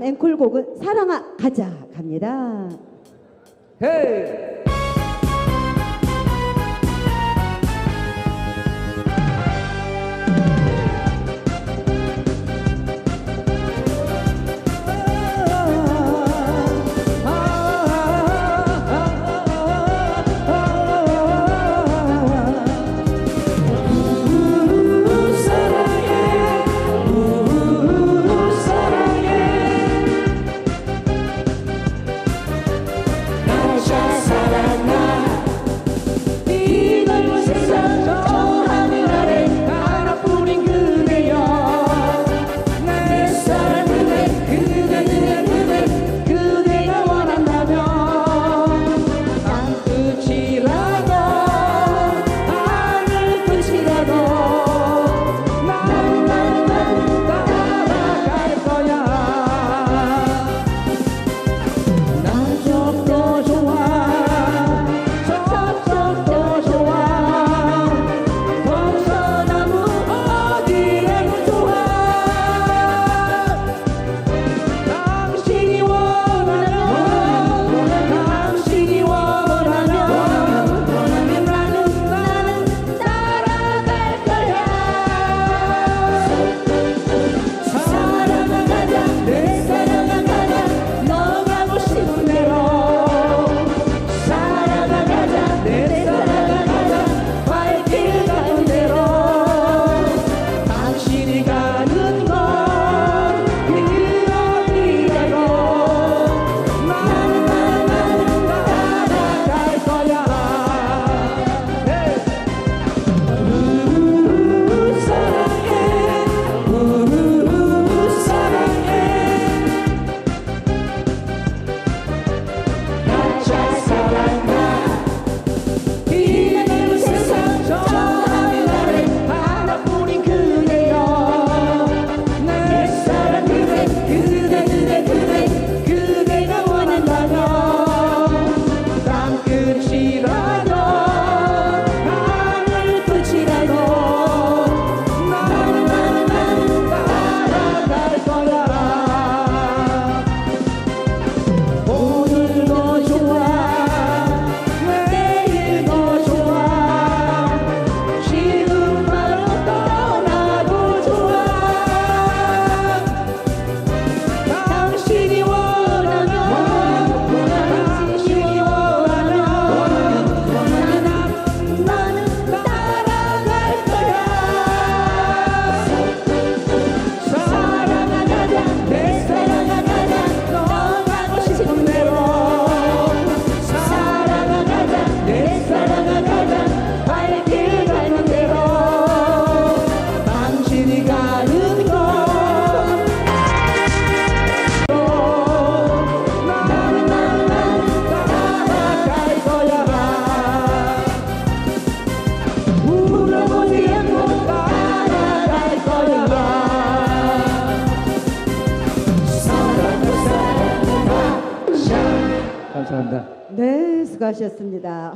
앵콜곡은 사랑아 가자 갑니다. 헤이! 감사합니다. 네, 수고하셨습니다.